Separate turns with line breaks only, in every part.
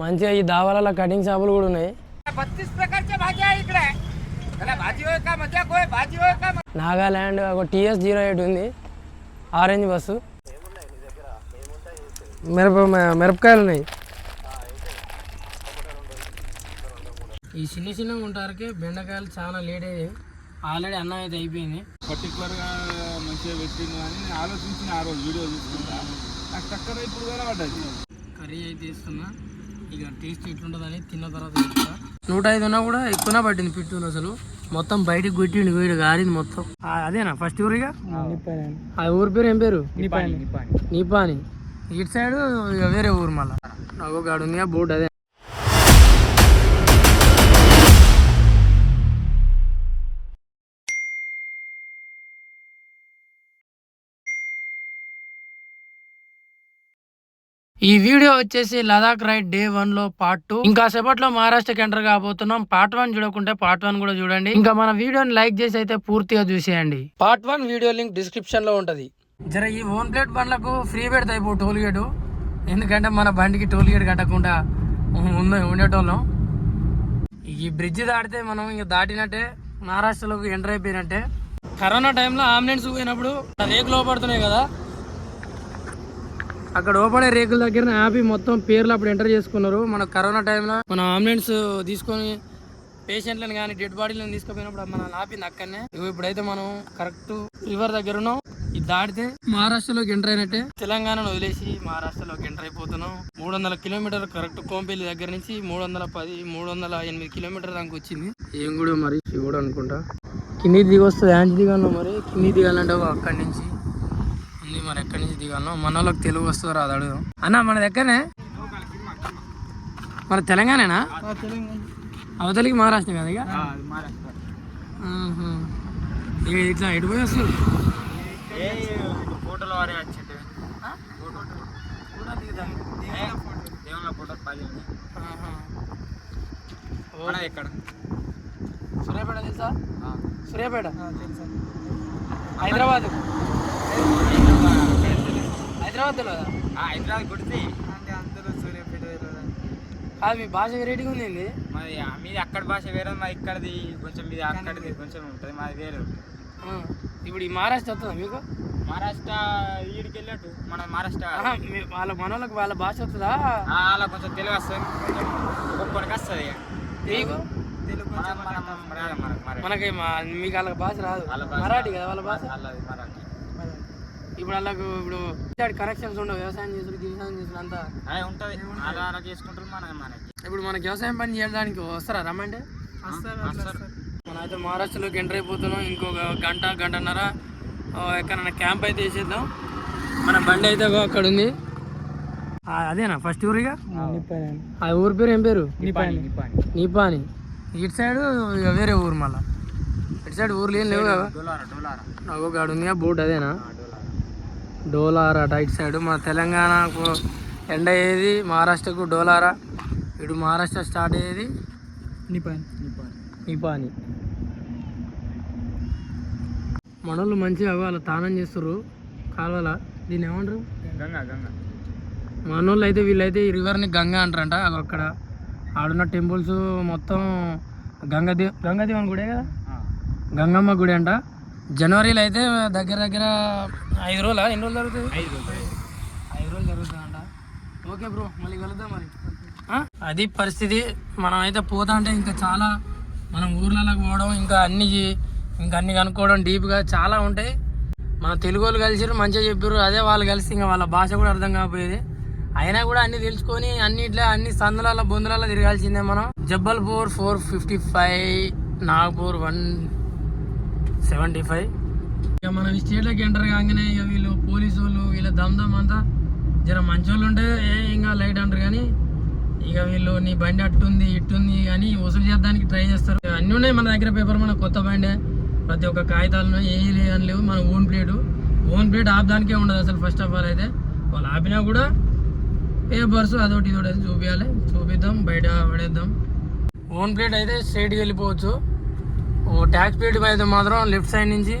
మంచిగా ఈ దావాల కటింగ్ షాపులు కూడా ఉన్నాయి. నాగాల్యాండ్ ఒక టీఎస్ జీరో ఎయిట్ ఉంది. Orange bus. మిరప మిరపకాయలు ఉన్నాయి. ఈ చిన్న చిన్నగా ఉంటారకే బెండకాయలు చాలా లేట్ అయ్యాయి. ఆల్రెడీ అన్నం అయితే అయిపోయింది.
పర్టికులర్గా మంచిగా పెట్టింది అని ఆలోచించిన ఆ రోజు వీడియో చూసుకుంటా. నాకు చక్కగా ఇప్పుడు కనబడ్డది
కర్రీ అయితే ఇస్తున్నా ఇక టేస్ట్ ఎట్లుంటుందని తిన్న తర్వాత నూట ఐదు ఉన్నా కూడా ఎక్కువనే పట్టింది పిట్టు అసలు. మొత్తం బయటికి కొట్టిండు వీడు గారింది మొత్తం. అదేనా? ఫస్ట్ ఊరిగా ఆ. ఊరి పేరు ఏం పేరు? నీపాని ఇటు సైడ్ ఇక వేరే ఊరు మళ్ళా. నాకు గాడు ఉంది బోట్ అదే. ఈ వీడియో వచ్చేసి లదాఖ్ రైడ్ డే వన్లో పార్ట్ టూ ఇంకా సేపట్లో మహారాష్ట్రకి ఎంటర్ కాబోతున్నాం. పార్ట్ వన్ చూడకుంటే పార్ట్ వన్ కూడా చూడండి. ఇంకా మన వీడియోని లైక్ చేసి అయితే పూర్తిగా చూసేయండి. పార్ట్ వన్ వీడియో లింక్ డిస్క్రిప్షన్లో ఉంటది. జర ఈ ఓన్ ప్లేట్ బండ్లకు ఫ్రీ పెడతాయి ఇప్పుడు టోల్ గేట్ ఎందుకంటే మన బండికి టోల్ గేట్ కట్టకుండా ఉంద ఉండేటోళ్ళం. ఈ బ్రిడ్జ్ దాటితే మనం ఇంకా దాటినట్టే మహారాష్ట్రలోకి ఎంటర్ అయిపోయినట్టే. కరోనా టైంలో అంబులెన్స్ పోయినప్పుడు రేకు లోపడుతున్నాయి కదా. అక్కడ ఓపడే రేకుల దగ్గర ఆపి మొత్తం పేర్లు అప్పుడు ఎంటర్ చేసుకున్నారు. మన కరోనా టైంలో మన అంబులెన్స్ తీసుకొని పేషెంట్లను కానీ డెడ్ బాడీలను తీసుకుపోయినప్పుడు మనం ఆపింది అక్కడనే. ఇప్పుడైతే మనం కరెక్ట్ రివర్ దగ్గర ఉన్నాం. ఇది దాటితే మహారాష్ట్రలోకి ఎంటర్ అయినట్టే. తెలంగాణను వదిలేసి మహారాష్ట్రలోకి ఎంటర్ అయిపోతున్నాం. మూడు వందల కిలోమీటర్ కరెక్ట్ కోంపల్లి దగ్గర నుంచి మూడు వందల పది మూడు వందల ఎనిమిది కిలోమీటర్ దానికి వచ్చింది. ఏం కూడా మరి? శివుడు అనుకుంటా. కింది దిగి వస్తుంది యాంచి దిగాను మరి? కింది దిగాలంటే అక్కడి నుంచి. ఉంది. మరి ఎక్కడి నుంచి దిగాను? మన వాళ్ళకి తెలుగు వస్తుందో రాదు అడుగు అన్న మన దగ్గరనే? మన తెలంగాణనా? అవతలికి మహారాష్ట్ర కదా ఇక? ఇట్లా ఎటు పోయి వస్తుంది
ఎక్కడ?
సూర్యాపేట తెలుసా? సూర్యాపేట? హైదరాబాద్. హైదరాబాద్ తెలియదా
హైదరాబాద్ కొడితే
కాదు మీ భాష వెరైటీగా ఉంది
మరి మీది అక్కడ భాష వేరే మరి ఇక్కడది కొంచెం మీది అక్కడిది కొంచెం ఉంటుంది మాది వేరే.
ఇప్పుడు ఈ మహారాష్ట్ర వస్తుందా మీకు?
మహారాష్ట్ర ఈడికి వెళ్ళట్టు మన మహారాష్ట్ర.
మీ- వాళ్ళ మనోళ్ళకి వాళ్ళ భాష వస్తుందా?
అలా కొంచెం తెలుగు వస్తుంది ఒక్కొక్కడికి వస్తుంది.
మీకు?
తెలుగు మనకు
మా- మీకు వాళ్ళకి భాష రాదు.
వాళ్ళ
మరాఠీ కదా వాళ్ళ భాష?
మరాఠీ.
ఇప్పుడు వాళ్ళకు ఇప్పుడు కనెక్షన్స్ ఉండవు. వ్యవసాయం చేసుడు వ్యవసాయం చేసుడు అంతా.
ఉంటుంది. అలా చేసుకుంటారు మన మనకి
ఇప్పుడు మనకి వ్యవసాయం పని చేయడానికి వస్తారా? రమ్మంటే?
వస్తారు.
మనం అయితే మహారాష్ట్రలోకి ఎంటర్ అయిపోతున్నాం. ఇంకొక గంట గంటన్నర ఆ, ఎక్కడన్నా క్యాంప్ అయితే వేసేద్దాం. మన బండి అయితే అక్కడ ఉంది ఆ, అదేనా? ఫస్ట్ ఊరిగా ఆ ఊరి పేరు ఏం పేరు?
నిపాని, నిపాని.
ఇటు సైడ్ వేరే ఊరు మళ్ళా. ఇటు సైడ్ ఊర్లు ఏం లేవు కదా.
డోలారా డోలారా?
నాకు గాడు ఉంది బోట్ అదేనా?
డోలారా
ఇటు సైడ్. మన తెలంగాణకు ఎండ అయ్యేది మహారాష్ట్రకు డోలారా. ఇటు మహారాష్ట్ర స్టార్ట్ అయ్యేది
నిపాని. నిపాని.
నిపాని మనోళ్ళు మంచిగా వాళ్ళ తానం చేస్తారు కాలువల. దీన్ని ఏమంటారు?
గంగా గంగా.
మనోళ్ళు అయితే వీళ్ళైతే ఈ రివర్ని గంగా అంటారంట. అక్కడ ఆడున్న టెంపుల్స్ మొత్తం గంగదేవ్ గంగాదేవన్ గుడే కదా?
ఆ.
గంగమ్మ గుడి అంట. జనవరిలో అయితే దగ్గర దగ్గర ఐదు రోజుల? ఎన్ని రోజులు జరుగుతుంది?
ఐదు రోజులు.
ఐదు రోజులు జరుగుతుందంట. ఓకే బ్రో మళ్ళీ కలుద్దాం మరి? అది పరిస్థితి. మనం అయితే పోతా అంటే ఇంకా చాలా మనం ఊర్లలోకి పోవడం ఇంకా అన్ని ఇంకా అన్ని కనుక్కోవడం డీప్గా చాలా ఉంటాయి. మన తెలుగు వాళ్ళు కలిసిరు మంచిగా చెప్పారు అదే వాళ్ళు కలిసి ఇంకా వాళ్ళ భాష కూడా అర్థం కాకపోయేది. అయినా కూడా అన్ని తెలుసుకొని అన్నిట్లో అన్ని సందులలో బొందులలో తిరగాల్సిందే మనం. Jabalpur four fifty five Nagpur one seventy five. ఇక మనం స్టేట్లోకి ఎంటర్ కాగానే ఇక వీళ్ళు పోలీసు వాళ్ళు వీళ్ళ దమ్దమ్ అంతా జర మంచోళ్ళు ఉంటే ఏ ఇంకా లైట్ అంటారు కానీ ఇక వీళ్ళు నీ బండి అట్టుంది ఇట్టుంది అని వసూలు చేయడానికి ట్రై చేస్తారు. అన్నీ ఉన్నాయి మన దగ్గర పేపర్ మన కొత్త బండే. ప్రతి ఒక్క కాగితాలు ఉన్నాయి ఏ లేదని లేవు మన ఓన్ ప్లేట్. ఓన్ ప్లేట్ ఆపడానికే ఉండదు అసలు ఫస్ట్ ఆఫ్ ఆల్ అయితే. వాళ్ళు ఆపినా కూడా పేపర్స్ అదొకటి ఇదొకటి చూపించాలి చూపిద్దాం బయట పడేద్దాం ఓన్ ప్లేట్ అయితే స్ట్రైట్కి వెళ్ళిపోవచ్చు. ట్యాక్స్ ప్లేట్ అయితే మాత్రం లెఫ్ట్ సైడ్ నుంచి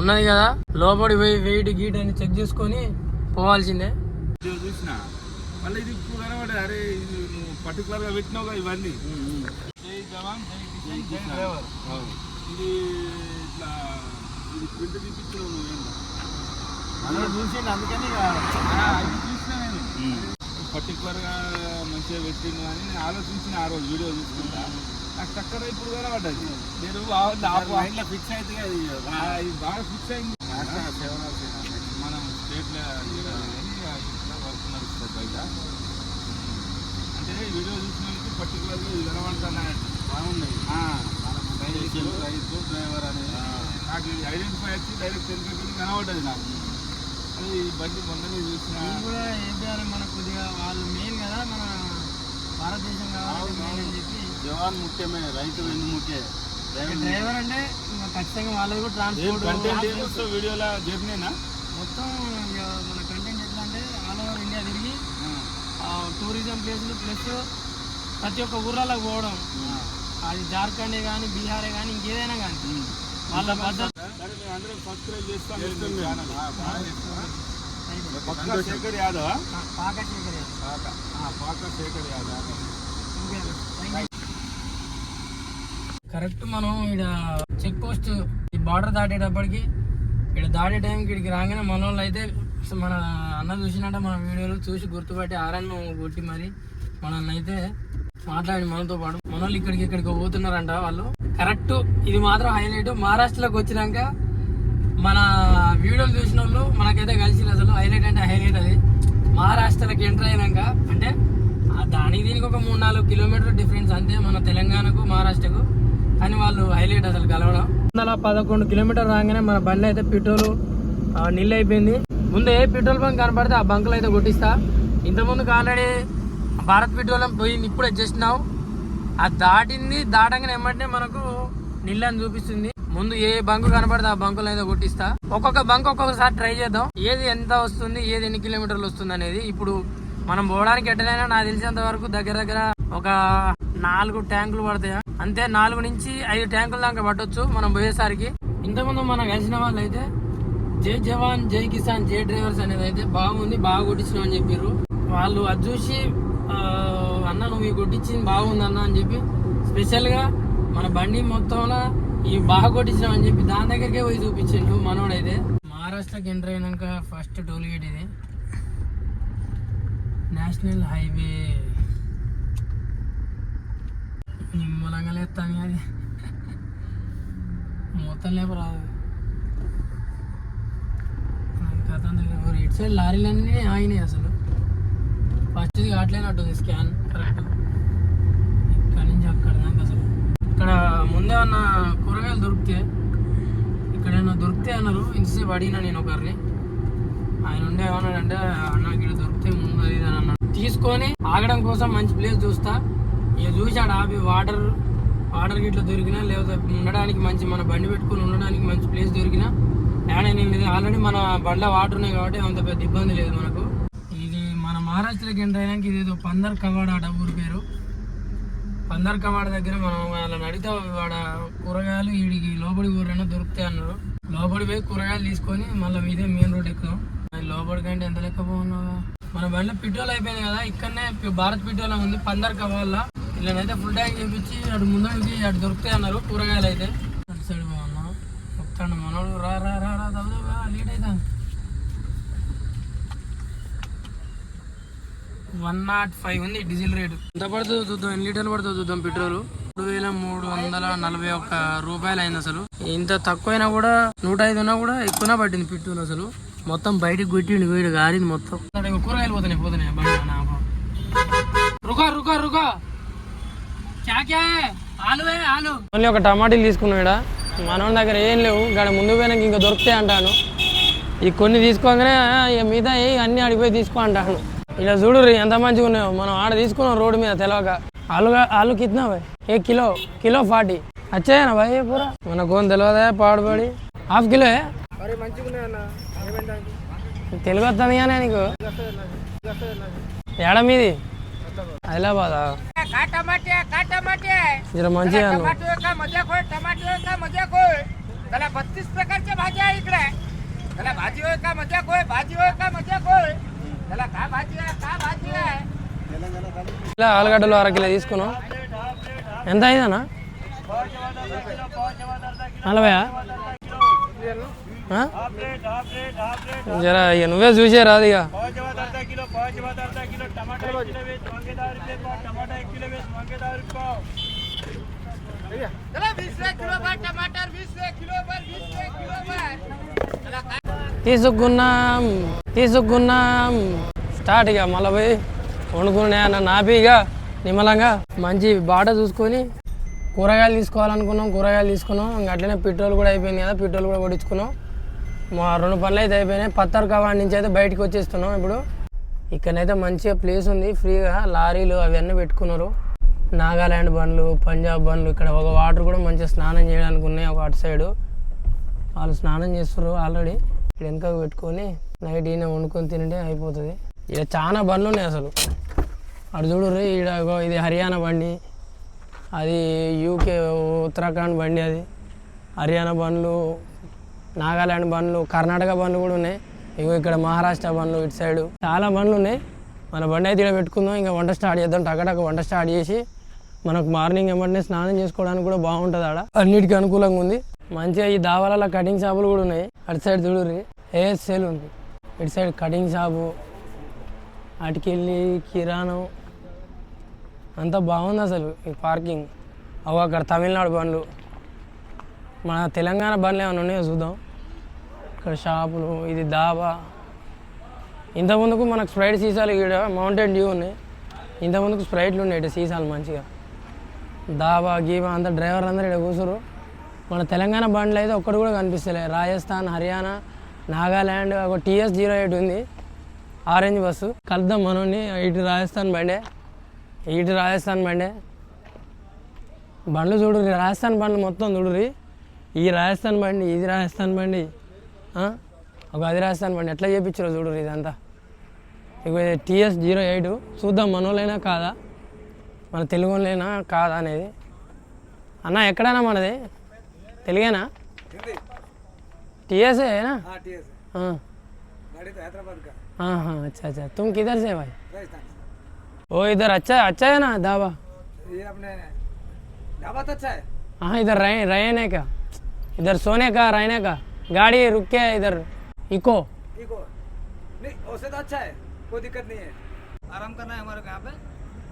ఉన్నది కదా. లోపలి పోయి వెయిట్ గీట్ అని చెక్ చేసుకొని పోవాల్సిందే.
వీడియో చూసిన. మళ్ళీ ఇది ఇప్పుడు కనబడదు అరే ఇది నువ్వు పర్టికులర్గా పెట్టినావు కదా ఇవన్నీ. జై జవాన్ జై కిసాన్ జై డ్రైవర్ ఇది ఇట్లా ఇది ప్రింట్ చూపించినావు నువ్వేందా
అందరూ చూసిండు అందుకని
అది చూసిన నేను. పర్టికులర్గా మంచిగా పెట్టిండు అని నేను ఆలోచించిన ఆ రోజు వీడియో చూసుకుంటా. నాకు చక్కగా ఇప్పుడు కనబడ్డది నేను బాగుంది ఆపు
మైండ్లో ఫిక్స్ అయితే అది
బాగా ఫిక్స్ అయింది. మనం స్టేట్ వర్క్ నడుస్తుంది బయట. అంటే వీడియో చూసిన వాళ్ళకి పర్టికులర్గా ఇది కనబడుతున్నాయి
బాగున్నాయి. రైతు డ్రైవర్ అనేది
ఆ, నాకు ఐడెంటిఫై వచ్చి డైరెక్ట్ వెనుకకి కనబడ్డది నాకు. అది బండి మొన్ననే చూసిన
కూడా ఏపీఆర్ మన కొద్దిగా వాళ్ళు మెయిన్ కదా మన భారతదేశం కాబట్టి మెయిన్ అని చెప్పి
జవాన్ ముఖ్యమే రైతు వెన్ను ముఖ్య
డ్రైవర్ అంటే ఖచ్చితంగా వాళ్ళది కూడా
కంటెంట్ ఏం
ట్రాన్స్పోర్ట్
వస్తావు వీడియోలో? జర్నీనా
మొత్తం ఇక మన కంటెంట్ ఎట్లా అంటే ఆల్ ఓవర్ ఇండియా తిరిగి టూరిజం ప్లేసులు ప్లస్ ప్రతి ఒక్క ఊర్లలోకి పోవడం. అది జార్ఖండే కానీ బీహారే కానీ ఇంకేదైనా కానీ వాళ్ళ పద్ధతి
అందరం సబ్స్క్రైబ్ చేస్తాం పక్కా శేఖర్ యాదవ్? ఆ?
పాక శేఖర్
ఆ, పాక శేఖర్ యాదవ్.
కరెక్ట్ మనం ఇక్కడ చెక్ పోస్ట్ ఈ బార్డర్ దాటేటప్పటికి ఇక్కడ దాటే టైంకి ఇక్కడికి రాగానే మన వాళ్ళు అయితే మన అన్న చూసినట్టే మన వీడియోలు చూసి గుర్తుపట్టి ఆరాన్ని కొట్టి మరి మనల్ని అయితే మాట్లాడి మనతో పాటు మన వాళ్ళు ఇక్కడికి ఇక్కడికి పోతున్నారంట వాళ్ళు. కరెక్ట్ ఇది మాత్రం హైలైట్. మహారాష్ట్రలోకి వచ్చినాక మన వీడియోలు చూసిన వాళ్ళు మనకైతే కలిసి అసలు. హైలైట్ అంటే హైలైట్ అది. మహారాష్ట్రలోకి ఎంటర్ అయినాక అంటే దానికి దీనికి ఒక మూడు నాలుగు కిలోమీటర్ డిఫరెన్స్ అంతే మన తెలంగాణకు మహారాష్ట్రకు. కానీ వాళ్ళు హైలైట్ అసలు కలవడం. వందల పదకొండు కిలోమీటర్ రాగానే మన బండి అయితే పెట్రోల్ నీళ్ళు అయిపోయింది. ముందు ఏ పెట్రోల్ బంక్ కనపడితే ఆ బంకులు అయితే కొట్టిస్తా. ఇంతకుముందుకు ఆల్రెడీ భారత్ పెట్రోలియం పోయింది ఇప్పుడే జస్ట్ నావు ఆ దాటింది దాటంగానే ఏమంటే మనకు నీళ్ళు అని చూపిస్తుంది. ముందు ఏ బంకు కనపడితే ఆ బంకులు అయితే కొట్టిస్తా. ఒక్కొక్క బంక్ ఒక్కొక్కసారి ట్రై చేద్దాం. ఏది ఎంత వస్తుంది ఏది ఎన్ని కిలోమీటర్లు వస్తుంది అనేది ఇప్పుడు మనం పోవడానికి ఎట్టనైనా నాకు తెలిసినంత వరకు దగ్గర దగ్గర ఒక నాలుగు ట్యాంకులు పడతాయి? అంతే నాలుగు నుంచి ఐదు ట్యాంకుల దాకా పట్టొచ్చు మనం పోయేసరికి. ఇంతకుముందు మనం కలిసిన వాళ్ళు అయితే జై జవాన్ జై కిసాన్ జై డ్రైవర్స్ అనేది అయితే బాగుంది బాగా కొట్టించినాం అని చెప్పారు వాళ్ళు అది చూసి అన్న నువ్వు ఈ కొట్టించింది బాగుంది అన్న అని చెప్పి స్పెషల్గా మన బండి మొత్తంలో ఈ బాగా కొట్టించినాం అని చెప్పి దాని దగ్గరికే పోయి చూపించిండు మనోడైతే. మహారాష్ట్రకి ఎంటర్ అయినాక ఫస్ట్ టోల్ గేట్ ఇది. నేషనల్ హైవే నిమ్మలంగా లేస్తాను అది మొత్తం లేపరాదు కథ ఇటు సైడ్ లారీలన్నీ ఆగినాయి అసలు ఫస్ట్ ఇది కావట్లేనట్టుంది స్కాన్ కరెక్ట్ ఇక్కడ నుంచి అక్కడ దాకా అసలు ఇక్కడ ముందే ఉన్న కూరగాయలు దొరికితే ఇక్కడ ఏమన్నా దొరికితే అన్నారు ఇంతసేపు అడిగినా నేను ఒకరిని ఆయన ఉండే ఏమన్నాడంటే నాకు ఇక్కడ దొరికితే ముందు ఇది అని అన్నాడు తీసుకొని ఆగడం కోసం మంచి ప్లేస్ చూస్తా ఇక చూసాడు ఆపి వాటర్ వాటర్ గిట్ల దొరికినా లేకపోతే ఉండడానికి మంచి మన బండి పెట్టుకొని ఉండడానికి మంచి ప్లేస్ దొరికినా ఏడైనా ఆల్రెడీ మన బండ్ల వాటర్ ఉన్నాయి కాబట్టి అంత పెద్ద ఇబ్బంది లేదు మనకు. ఇది మన మహారాష్ట్రకి ఎంటర్ అయినాక ఇది ఏదో పందర్ కవాడ అట ఊరి పేరు. పందర్ కవాడ దగ్గర మనం వాళ్ళని అడిగితే వాడ కూరగాయలు వీడికి లోపలి ఊరైనా దొరుకుతాయి అన్నారు. లోపలి పోయి కూరగాయలు తీసుకొని మళ్ళీ మీదే మెయిన్ రోడ్ ఎక్కుదాం. అది కంటే ఎంత లెక్క పోన్నావా మన బండిలో పెట్రోల్ అయిపోయింది కదా ఇక్కడనే భారత్ పెట్రోల్ ఉంది పందర్ కవాళ్ళ వీళ్ళనైతే ఫుల్ ట్యాంక్ చేయించి అటు ముందరికి అటు దొరుకుతాయి అన్నారు కూరగాయలు అయితే. అటు సైడ్ బాగున్నా వస్తాడు మనోడు రా రా రా రా దబ్బా లేట్ అవుతా వన్ నాట్ ఫైవ్ ఉంది డీజిల్ రేటు. ఎంత పడుతుందో చూద్దాం ఎన్ని లీటర్లు పడుతుందో చూద్దాం పెట్రోల్. మూడు వేల మూడు వందల నలభై ఒక్క రూపాయలు అయింది అసలు. ఇంత తక్కువైనా కూడా నూట ఐదు ఉన్నా కూడా ఎక్కువనే పట్టింది పెట్రోల్ అసలు. మొత్తం బయటకు కొట్టిండి వీడు గారింది మొత్తం. కూరగాయలు పోతున్నాయి పోతున్నాయి. రుకా రుకా రుకా. ఓన్లీ ఒక టమాటీలు తీసుకున్నాడా మనోడి దగ్గర ఏం లేవు. గడ ముందు పోయినాక ఇంకా దొరుకుతాయి అంటాను. ఈ కొన్ని తీసుకోగానే మీద మిగతా అన్ని ఆడిపోయి తీసుకో అంటాను. ఇలా చూడు ఎంత మంచిగా ఉన్నాయో. మనం ఆడ తీసుకున్నాం రోడ్డు మీద తెలవక. ఆలుగా ఆలు కిత్నా ఏ కిలో కిలో ఫార్టీ. వచ్చాయనా భయ పూరా? మన కోన్ తెలియదా పాడుపడి హాఫ్ కిలో తెలియదు కానీ నీకు? ఎడ మీది? హైదరాబాద్ జర మంచిగా అను.
का मजा खोय टमाटर का मजा खोय त्याला बत्तीस प्रकारच्या भाज्या आहे इकडे त्याला भाजी होय का मजा होय भाजी होय का मजा होय त्याला का भाजी आहे का भाजी आहे
ఇలా ఆలుగడ్డలు అరకిలో తీసుకున్నాం ఎంత అయిందన్నా నలభై జర ఇక నువ్వే చూసే రాదు ఇక
त्याला वीस रुपये किलो भर टमाटर वीस रुपये किलो भर वीस रुपये किलो भर त्याला काय
తీసుకున్నాం తీసుకున్నాం స్టార్ట్ ఇక మళ్ళీ పోయి వండుకునే అన్న నాపి ఇక నిమ్మలంగా మంచి బాట చూసుకొని కూరగాయలు తీసుకోవాలనుకున్నాం కూరగాయలు తీసుకున్నాం ఇంకా అట్లనే పెట్రోల్ కూడా అయిపోయింది కదా పెట్రోల్ కూడా కొట్టించుకున్నాం మా రెండు పనులు అయితే అయిపోయినాయి పత్తర్ కవాడి నుంచి అయితే బయటకు వచ్చేస్తున్నాం ఇప్పుడు ఇక్కడనైతే మంచిగా ప్లేస్ ఉంది. ఫ్రీగా లారీలు అవన్నీ పెట్టుకున్నారు. నాగాల్యాండ్ బండ్లు పంజాబ్ బండ్లు ఇక్కడ ఒక వాటర్ కూడా మంచిగా స్నానం చేయడానికి ఉన్నాయి ఒక అటు సైడు వాళ్ళు స్నానం చేస్తారు ఆల్రెడీ ఇక్కడ వెనక పెట్టుకొని నైట్ ఈయన వండుకొని తింటే అయిపోతుంది. ఇక్కడ చాలా బండ్లు ఉన్నాయి అసలు. అటు చూడరు ఈడ ఇది హర్యానా బండి అది యూకే ఉత్తరాఖండ్ బండి అది. హర్యానా బండ్లు నాగాల్యాండ్ బండ్లు కర్ణాటక బండ్లు కూడా ఉన్నాయి. ఇగో ఇక్కడ మహారాష్ట్ర బండ్లు ఇటు సైడ్. చాలా బండ్లు ఉన్నాయి. మన బండి అయితే ఇక్కడ పెట్టుకుందాం. ఇంకా వంట స్టార్ట్ చేద్దాం. టకటక వంట స్టార్ట్ చేసి మనకు మార్నింగ్ ఏమంటే స్నానం చేసుకోవడానికి కూడా బాగుంటుంది ఆడ. అన్నిటికీ అనుకూలంగా ఉంది. మంచిగా ఈ దావాలలో కటింగ్ షాపులు కూడా ఉన్నాయి. అటు సైడ్ చూడుర్రి. హెయిర్ సేల్ ఉంది. ఇటు సైడ్ కటింగ్ షాపు అటుకెళ్ళి కిరాణం. అంతా బాగుంది అసలు ఈ పార్కింగ్ అవు అక్కడ తమిళనాడు బండ్లు. మన తెలంగాణ బండ్లు ఏమైనా ఉన్నాయో చూద్దాం. ఇక్కడ షాపులు ఇది దాబా. ఇంతకుముందుకు మనకు స్ప్రైట్ సీసాలు ఇక్కడ మౌంటైన్ డ్యూ ఉన్నాయి. ఇంతకుముందుకు స్ప్రైట్లు ఉన్నాయి సీసాలు మంచిగా. దాబా గీబా అంతా డ్రైవర్లు అందరూ ఇక్కడ కూర్చోరు మన తెలంగాణ బండ్లు అయితే ఒక్కడు కూడా కనిపిస్తలే రాజస్థాన్ హర్యానా నాగాల్యాండ్ ఒక టీఎస్ జీరో ఎయిట్ ఉంది. Orange bus. కలుద్దాం మనోని ఇటు రాజస్థాన్ బండే. ఇటు రాజస్థాన్ బండే. బండ్లు చూడు రాజస్థాన్ బండ్లు మొత్తం చూడురి ఈ రాజస్థాన్ బండి ఇది రాజస్థాన్ బండి. ఒక అది రాజస్థాన్ బండి ఎట్లా చేయించారో చూడురు ఇదంతా ఇక టీఎస్ జీరో ఎయిట్ చూద్దాం మనోళ్ళైనా కాదా మన తెలుగు వాళ్ళైనా కాదా అనేది అన్న ఎక్కడైనా మనది తెలుగేనా टीएस है ना
हाँ ठीक है
हाँ
गाड़ी तो हैदराबाद का
हाँ हाँ अच्छा अच्छा तुम किधर से भाई
राजस्थान
वो इधर अच्छा अच्छा है ना ढाबा
ये अपने ढाबा तो अच्छा है
हाँ इधर रह रहने का इधर सोने का रहने का गाड़ी रुक के इधर इको
ठीक हो नहीं वैसे तो अच्छा है कोई दिक्कत नहीं है आराम करना है हमारे को यहाँ पे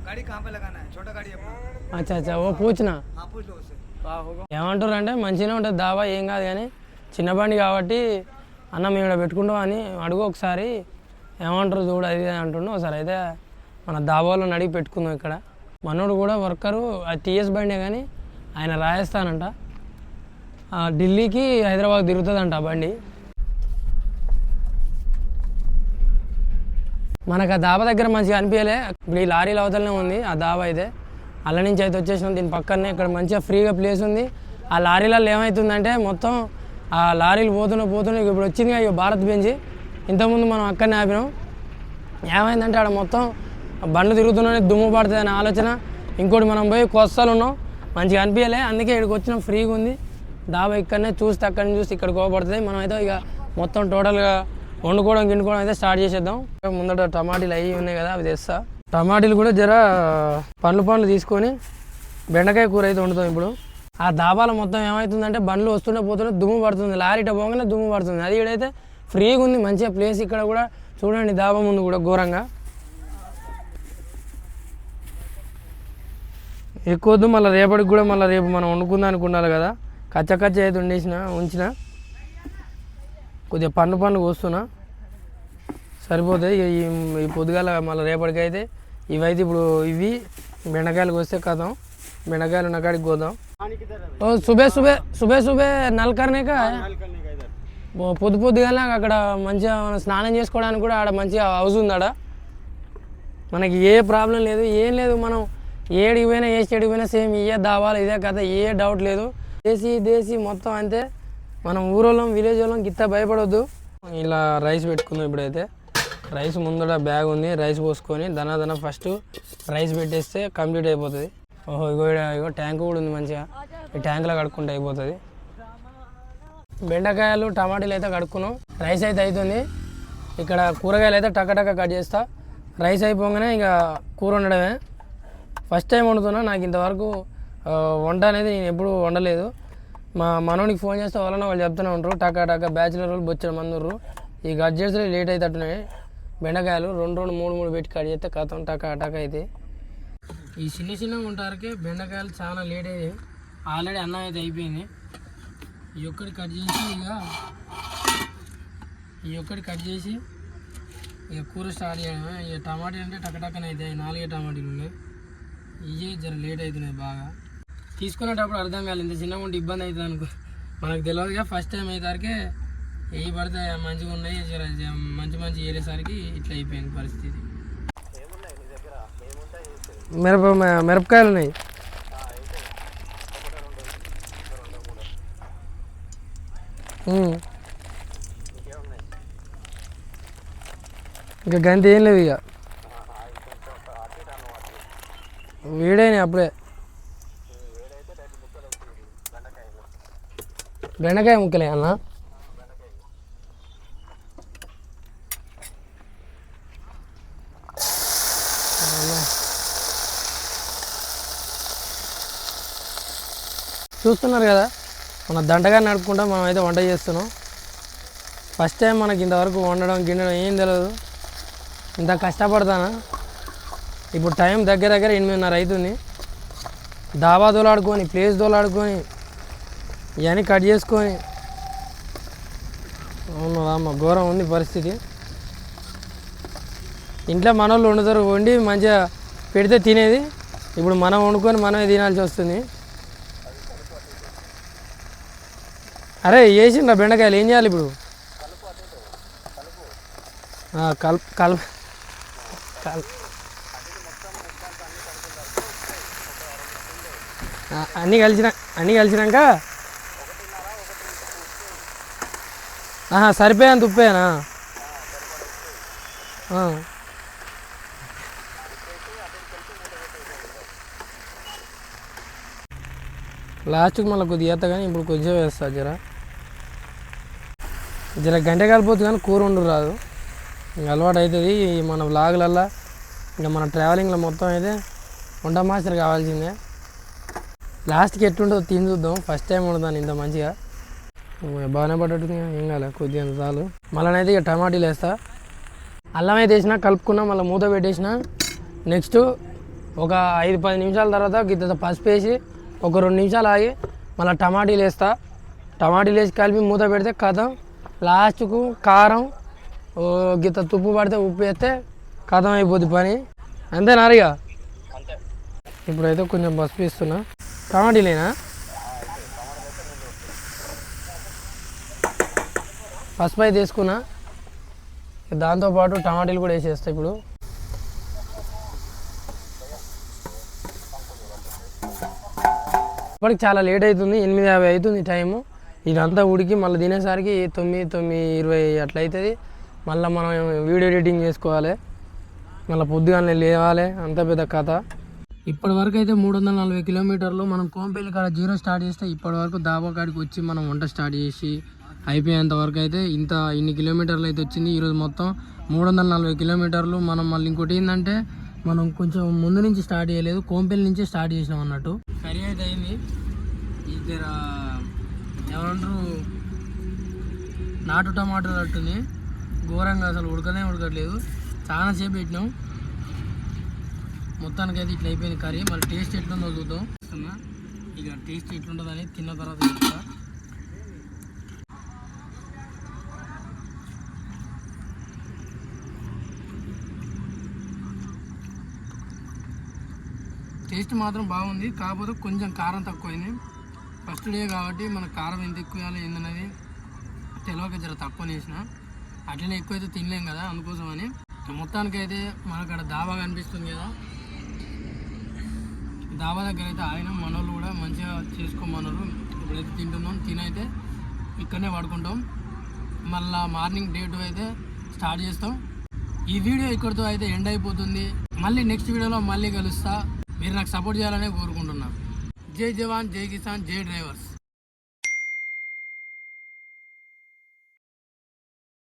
गाड़ी कहाँ पे लगाना है छोटा गाड़ी है अपना
अच्छा अच्छा वो पूछना
हाँ पूछ लो उससे
ఏమంటారు అంటే మంచిగానే ఉంటుంది దాబా ఏం కాదు కానీ చిన్న బండి కాబట్టి అన్న మేము ఇక్కడ పెట్టుకుంటాం అని అడుగు ఒకసారి ఏమంటారు చూడు అది ఇది అంటుండు ఒకసారి అయితే మన దాబాలో అడిగి పెట్టుకుందాం ఇక్కడ మనోడు కూడా వర్కరు అది టీఎస్ బండే కానీ ఆయన రాజస్థాన్ అంట ఆ, ఢిల్లీకి హైదరాబాద్ తిరుగుతుందంట బండి. మనకు ఆ దాబా దగ్గర మంచిగా అనిపించలే. ఇప్పుడు ఈ లారీల అవతలనే ఉంది ఆ దాబా అయితే. అల్ల నుంచి అయితే వచ్చేసినాం దీని పక్కనే ఇక్కడ మంచిగా ఫ్రీగా ప్లేస్ ఉంది. ఆ లారీలలో ఏమవుతుందంటే మొత్తం ఆ లారీలు పోతున్నా పోతున్నా ఇప్పుడు వచ్చింది ఇక భారత్ బెంచి ఇంతకుముందు మనం అక్కడనే ఆపినాం. ఏమైందంటే ఆడ మొత్తం బండ్లు తిరుగుతున్నానే దుమ్ము పడుతుంది అనే ఆలోచన. ఇంకోటి మనం పోయి కొస్తాలు ఉన్నాం. మంచిగా అనిపించలే అందుకే ఇక్కడికి వచ్చినాం ఫ్రీగా ఉంది. డాబా ఇక్కడనే చూస్తే అక్కడ నుంచి ఇక్కడ కోపడుతుంది. మనం అయితే ఇక మొత్తం టోటల్గా వండుకోవడం గిండుకోవడం అయితే స్టార్ట్ చేసేద్దాం. ముందట టమాటీలు అవి ఉన్నాయి కదా అవి తెస్తా. టమాటీలు కూడా జర పండ్లు పండ్లు తీసుకొని బెండకాయ కూర అయితే వండుతాం ఇప్పుడు. ఆ దాబాలో మొత్తం ఏమవుతుందంటే బండ్లు వస్తుండే పోతుండే దుమ్ము పడుతుంది. లారీట పోగానే దుమ్ము పడుతుంది. అది అయితే ఫ్రీగా ఉంది. మంచిగా ప్లేస్ ఇక్కడ కూడా చూడండి దాబా ముందు కూడా ఘోరంగా. ఎక్కువద్దు మళ్ళీ రేపటికి కూడా మళ్ళీ రేపు మనం వండుకుందానికి ఉండాలి కదా. కచ్చ కచ్చ అయితే ఉండేసిన ఉంచిన కొద్దిగా పండు పండు కోస్తున్నా సరిపోతాయి ఈ పొద్దుగాల మళ్ళీ రేపటికి అయితే ఇవైతే ఇప్పుడు ఇవి బెండకాయలు కోస్తే కదాం బెండకాయలు ఉన్న కాడికి కోదాం ఓ సుబే సుబే సుబే సుబే పొద్దు పొద్దుగాల అక్కడ మంచిగా మనం స్నానం చేసుకోవడానికి కూడా ఆడ మంచిగా హౌస్ ఉంది ఆడ మనకి ఏ ప్రాబ్లం లేదు ఏం లేదు మనం ఏడికి పోయినా ఏ స్టేట్కి పోయినా సేమ్ ఇదే దావాలి ఇదే కథ ఏ డౌట్ లేదు. దేశీ దేశీ మొత్తం అంతే మనం ఊరోళ్ళం విలేజ్ వాళ్ళం గిత్త భయపడవద్దు ఇలా రైస్ పెట్టుకుందాం ఇప్పుడైతే. రైస్ ముందర బ్యాగ్ ఉంది రైస్ పోసుకొని దన దన ఫస్ట్ రైస్ పెట్టేస్తే కంప్లీట్ అయిపోతుంది. ఓహో ఇగో ఇగో ట్యాంక్ కూడా ఉంది మంచిగా. ఈ ట్యాంక్లో కడుక్కుంటే అయిపోతుంది. బెండకాయలు టమాటాలు అయితే కడుక్కున్నాం. రైస్ అయితే అవుతుంది ఇక్కడ కూరగాయలు అయితే టక్క కట్ చేస్తా. రైస్ అయిపోగానే ఇక కూర వండడమే. ఫస్ట్ టైం వండుతున్నా నాకు ఇంతవరకు వంట అనేది నేను ఎప్పుడు వండలేదు. మా మనోనికి ఫోన్ చేస్తే వాళ్ళని వాళ్ళు చెప్తూనే ఉంటారు. టక్క టక్క బ్యాచులర్ వాళ్ళు బొచ్చిన ఈ కట్ చేస్తే లేట్ అవుతట్టున్నాయి బెండకాయలు రెండు రెండు మూడు మూడు పెట్టి కట్ చేస్తే కథం టక్క టక్క అయితే ఈ చిన్న చిన్న ఉంటారకే బెండకాయలు చాలా లేట్ అయ్యాయి. ఆల్రెడీ అన్నం అయితే అయిపోయింది. ఈ ఒక్కటి కట్ చేసి ఇక ఈ ఒక్కటి కట్ చేసి ఇక కూర స్టార్ట్ చేయడమే. ఇక టమాటాలు అంటే టకటకన అవుతాయి నాలుగే టమాటాలు ఉన్నాయి. ఇవే జర లేట్ అవుతున్నాయి బాగా. తీసుకునేటప్పుడు అర్థం కాలేదు. ఇంత చిన్నగా ఉంటే ఇబ్బంది అవుతుంది అనుకో. మనకు తెలియదుగా ఫస్ట్ టైం అయ్యేసరికి ఏ పడితే మంచిగా ఉన్నాయి. మంచి మంచి వేరేసరికి ఇట్లా అయిపోయింది పరిస్థితి. మిరప మిరపకాయలు ఉన్నాయి. ఇంకా గంత ఏం లేవు ఇక. వేడైనాయి అప్పుడే. బెండకాయ ముక్కలే అన్న. చూస్తున్నారు కదా మన దండగా నడుపుకుంటా మనం అయితే వంట చేస్తున్నాం. ఫస్ట్ టైం మనకి ఇంతవరకు వండడం గిండడం ఏం తెలియదు ఇంత కష్టపడతానా? ఇప్పుడు టైం దగ్గర దగ్గర ఎనిమిదిన్నర అవుతుంది. దాబా దోలాడుకొని ప్లేస్ దోలాడుకొని ఇవన్నీ కట్ చేసుకొని అవును అమ్మ ఘోరం ఉంది పరిస్థితి. ఇంట్లో మనోళ్ళు వండుతారు వండి మంచిగా పెడితే తినేది. ఇప్పుడు మనం వండుకొని మనమే తినాల్సి వస్తుంది. అరే వేసిండ్రా బెండకాయలు ఏం చేయాలి ఇప్పుడు? ఆ, కల్ కల్ కల్ అన్నీ కలిసిన అన్నీ కలిసినాక సరిపోయాను తుప్పేనా లాస్ట్కి మళ్ళీ కొద్దిగా ఎత్త కానీ ఇప్పుడు కొంచెం వేస్తా జర. జర గంట కలిపోతుంది కానీ కూర ఉండు రాదు. ఇంక అలవాటు అవుతుంది మన బ్లాగులల్లా ఇంకా మన ట్రావెలింగ్లో మొత్తం అయితే వంట మాస్టర్ కావాల్సిందే. లాస్ట్కి ఎట్లుంటుందో తిని చూద్దాం. ఫస్ట్ టైం వండుతాను ఇంత మంచిగా. బాగానే పడ్డట్టుంది ఏం కాలే కొద్దిగా చాలు. మళ్ళీ ఇక టమాటీలు వేస్తా అల్లం అయితే వేసిన కలుపుకున్నా మళ్ళీ మూత పెట్టేసిన. నెక్స్ట్ ఒక ఐదు పది నిమిషాల తర్వాత గిత్త పసుపు వేసి ఒక రెండు నిమిషాలు ఆగి మళ్ళీ టమాటీలు వేస్తా టమాటీలు వేసి కలిపి మూత పెడితే కథం. లాస్ట్కు కారం ఓ గిత్త తుప్పు పడితే ఉప్పు వేస్తే కథం అయిపోద్ది పని. అంతేనా ఇక ఇప్పుడైతే కొంచెం పసుపు ఇస్తున్నా టమాటీలేనా పసుపు అయితే తీసుకున్నా. దాంతోపాటు టమాటీలు కూడా వేసేస్తాయి ఇప్పుడు. ఇప్పటికి చాలా లేట్ అవుతుంది ఎనిమిది యాభై అవుతుంది టైము. ఇదంతా ఉడికి మళ్ళీ తినేసరికి తొమ్మిది తొమ్మిది ఇరవై అట్లా అవుతుంది మళ్ళీ మనం వీడియో ఎడిటింగ్ చేసుకోవాలి. మళ్ళీ పొద్దుగానే లేవాలి అంత పెద్ద కథ. ఇప్పటి వరకు అయితే మూడు వందల నలభై కిలోమీటర్లు మనం కోంపేలి కాడ జీరో స్టార్ట్ చేస్తే ఇప్పటి వరకు దాబా కాడికి వచ్చి మనం వంట స్టార్ట్ చేసి అయిపోయేంత వరకు అయితే ఇంత ఇన్ని కిలోమీటర్లు అయితే వచ్చింది. ఈరోజు మొత్తం మూడు వందల నలభై కిలోమీటర్లు. మనం మళ్ళీ ఇంకోటి ఏంటంటే మనం కొంచెం ముందు నుంచి స్టార్ట్ చేయలేదు కోంపెల్ నుంచి స్టార్ట్ చేసినాం అన్నట్టు. కర్రీ అయితే అయింది. ఇద్దర ఏమంటారు నాటు టమాటాలు అట్టుంది ఘోరంగా అసలు ఉడకనే ఉడకట్లేదు. చాలా సేపు పెట్టినాం. మొత్తానికి అయితే ఇట్లా అయిపోయింది కర్రీ. మరి టేస్ట్ ఎట్లుందో చూద్దాం. ఇక టేస్ట్ ఎట్లుంటుందని తిన్న తర్వాత చెప్తా. టేస్ట్ మాత్రం బాగుంది. కాకపోతే కొంచెం కారం తక్కువైంది. ఫస్ట్ డే కాబట్టి మన కారం ఎంత ఎక్కువ ఏందనేది తెలియక జర తక్కువ చేసిన. అట్లనే ఎక్కువ అయితే తినలేం కదా అందుకోసమని. మొత్తానికి అయితే మనకు అక్కడ దాబా కనిపిస్తుంది కదా. దాబా దగ్గర అయితే ఆయన మనోళ్ళు కూడా మంచిగా చేసుకోమన్నారు. ఇప్పుడైతే తింటున్నాం. తినైతే ఇక్కడనే పడుకుంటాం. మళ్ళా మార్నింగ్ డే టూ అయితే స్టార్ట్ చేస్తాం. ఈ వీడియో ఇక్కడితో అయితే ఎండ్ అయిపోతుంది. మళ్ళీ నెక్స్ట్ వీడియోలో మళ్ళీ కలుస్తా. మీరు నాకు సపోర్ట్ చేయాలని కోరుకుంటున్నాను జై జవాన్ జై కిసాన్ జై డ్రైవర్స్.